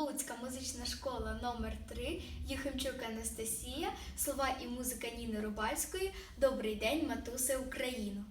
Луцька музична школа номер 3 Юхимчук Анастасія, слова і музика Ніни Рубальської. Добрий день, матусе Україну!